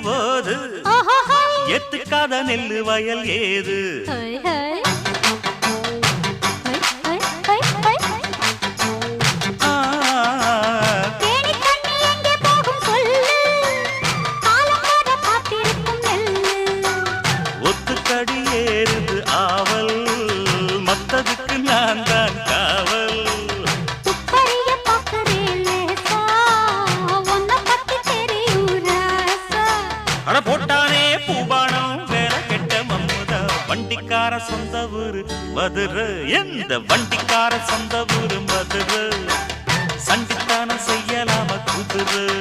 போது எத்துக்காத நெல்லு வயல் ஏது அட போட்டானே பூபானம் வேற கெட்ட மம்முதா. வண்டிக்கார சொந்த ஊரு மதுரை. எந்த வண்டிக்கார சொந்த ஊரு மதுரை. சண்டித்தானம் செய்யலாம குதிரை.